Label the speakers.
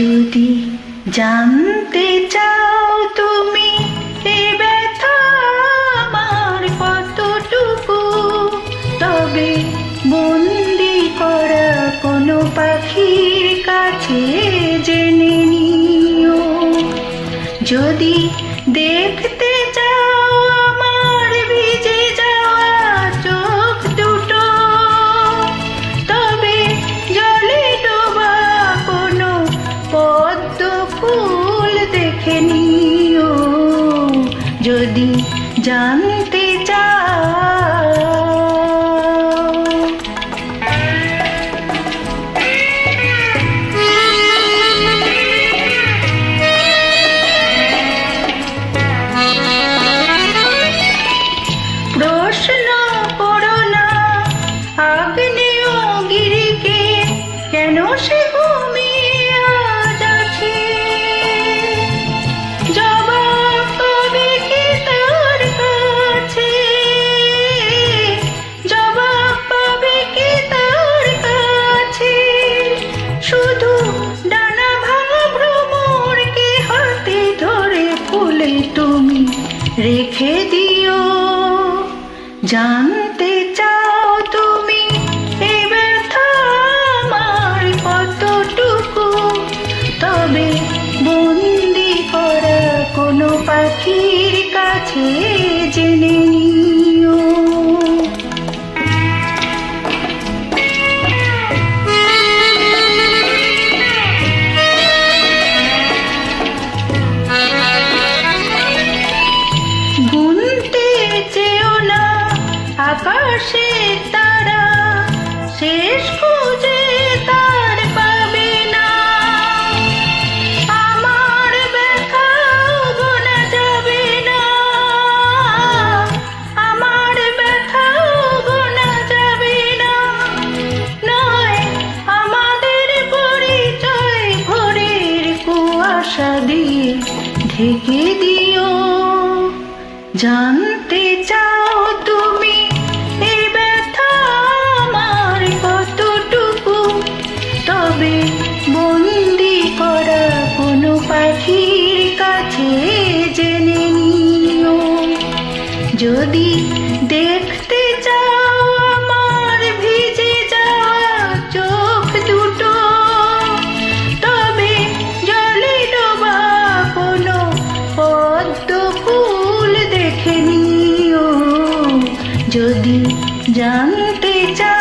Speaker 1: যদি জানতে চাও তুমি এ ব্যথা আমার কতটুকু, তবে বন্দি করা কোনো পাখির কাছে জেনে নিও। যদি যদি জানতে শুধু ডানা ভাঙা ভ্রমরকে হাতে ধরে ফুলে তুমি রেখে দিও। জানতে চাও তুমি এ কতটুকু? তবে বন্দি করা কোনো পাখির কাছে জেনে ঢেকে দিও। জানতে চাও তুমি এই ব্যথা আমার কতটুকু? তবে বন্দি করা কোনো পাখির কাছে জেনে নিও। যদি जानते जा